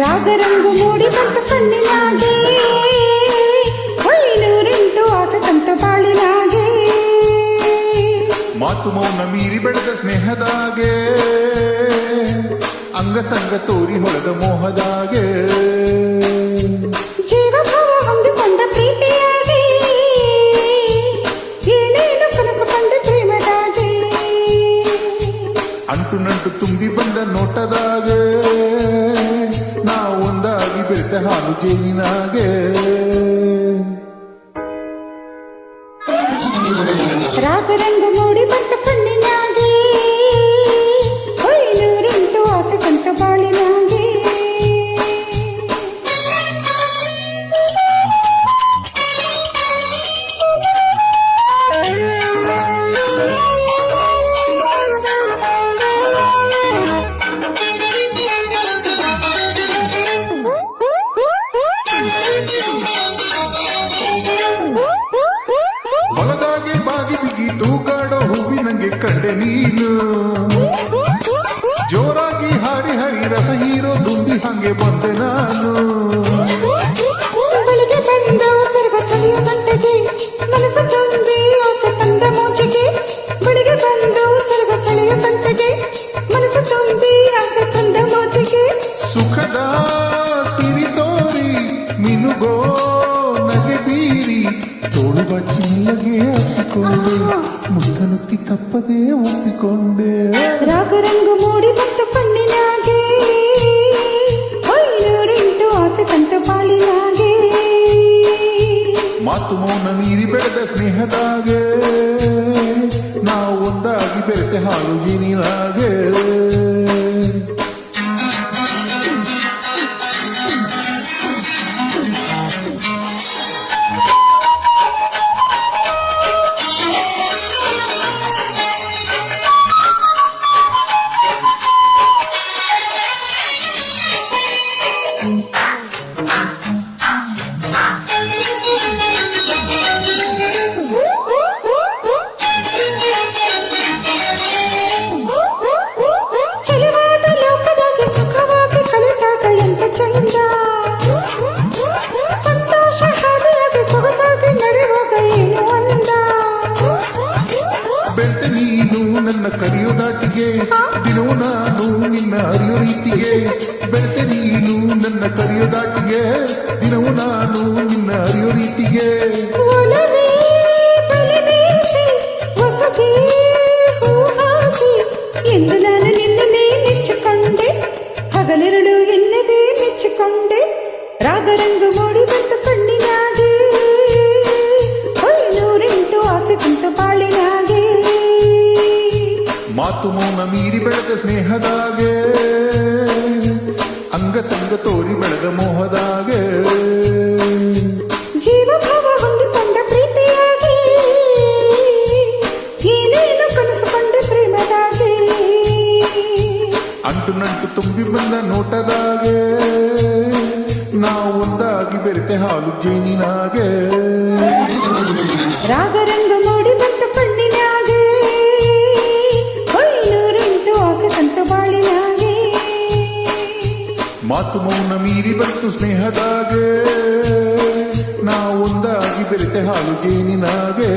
ರಾಗರಂಗು ಮೂಡಿ ಬಂತ ಕಣ್ಣಿನಾಗೆ ಐನೂರೆಂಟು ಆಸೆ ತಂತ ಬಾಳಿನಾಗೆ. ಮಾತು ಮೌನ ಮೀರಿ ಬೆಳೆದ ಸ್ನೇಹದಾಗೆ. ಅಂಗಸಂಗ ತೋರಿ ಹೊಳೆದ ಮೋಹದಾಗೆ. ಅಂಟು ನಂಟು ತುಂಬಿ ಬಂದ ನೋಟದಾಗೆ ನಾವು ಒಂದಾಗಿ ಬೆರೆತ ಹಾಲು ಜೇನಿನಾಗೆ. ರಾಗರಂಗು ಮೂಡಿ ತೂಗಾಡೋ ಹೂವಿನಂಗೆ ಕಂಡೆ ನೀನು ಜೋರಾಗಿ ಹಾರಿ ಹರಿ ರಸ ಹೀರೋ ದುಂಬಿ ಹಂಗೆ ಬಂದೆ ನಾನು ಬಳಿಗೆ ಬಂದ ಸರ್ವ ಸಲಿಯ ಗಂಟೆಗೆ ಮನಸ್ಸು ತುಂಬಿ ಆಸೆ ತಂದ ಮೋಜಿಗೆ ಬಳಿಗೆ ಬಂದು ಸರ್ವ ಸಲಿಯ ಗಂಟೆಗೆ ಮನಸ್ಸು ತುಂಬಿ ಆಸೆ ತಂದ ಮೋಜಿಗೆ ಸುಖದ ಸಿರಿ ತೋರಿ ಮಿನುಗೋ ನಗೆ ಬೀರಿ ತೋಳು ಬಚ್ಚಿ ಮೆಲ್ಲಗೆ ಅಪ್ಪಿಕೊಂಡೆ ಮುತ್ತನುತ್ತಿ ತಪ್ಪದೆ ಒಪ್ಪಿಕೊಂಡೆ. ರಾಗರಂಗು ಮೂಡಿ ಮತ್ತು ಕಣ್ಣಿನಾಗೆ. ಐನೂರೆಂಟು ಆಸೆ ತಂತ ಪಾಲಿನಾಗೆ ಮಾತು ಮೌನ ಮೀರಿ ಬೆಳೆದ ಸ್ನೇಹದಾಗೆ. ನಾವು ಒಂದಾಗಿ ಬೆರೆತೆ ಹಾಲು ಜೀನಿನಾಗೆ ಬೆಳ್ತೆ ನೀನು ನನ್ನ ಕರೆಯೋ ದಾಟಿಗೆ ದಿನವೂ ನಾನು ನಿನ್ನ ಅರಿಯೋ ರೀತಿಗೆ. ಬೆಳೆತೆ ನೀನು ನನ್ನ ಕರೆಯೋ ದಾಟಿಗೆ ದಿನವೂ ನಾನು ನಿನ್ನ ಅರಿಯೋ ರೀತಿಗೆ. ಎಂದು ನಾನು ನಿನ್ನನ್ನೇ ಮೆಚ್ಚಿಕೊಂಡೆ. ಹಗಲಿರುಳು ಎನ್ನದೇ ಮೆಚ್ಚಿಕೊಂಡೆ. ರಾಗರಂಗು ಮೂಡಿ ಬಂತು ಬೆಳೆದ ಸ್ನೇಹದಾಗೆ ಅಂಗಸಂಗ ತೋರಿ ಬೆಳೆದ ಮೋಹದಾಗೆ. ಜೀವಭಾವ ಹೊಂದಿಕೊಂಡ ಪ್ರೀತಿಯಾಗಿ ಏನೇನು ಕನಸುಕೊಂಡ ಪ್ರೇಮದಾಗೆ. ಅಂಟು ನಂಟು ತುಂಬಿ ಬಂದ ನೋಟದಾಗೆ ನಾವು ಒಂದಾಗಿ ಬೆರೆತೆ ಹಾಲು ಜೇನಿನಾಗೆ. ರಾಗರಂಗ ಮಾತು ಮೌನ ಮೀರಿ ಬಂತು ಸ್ನೇಹದಾಗೆ. ನಾವೊಂದಾಗಿ ಬೆರೆತೆ ಹಾಲು ಜೇನಿನಾಗೆ.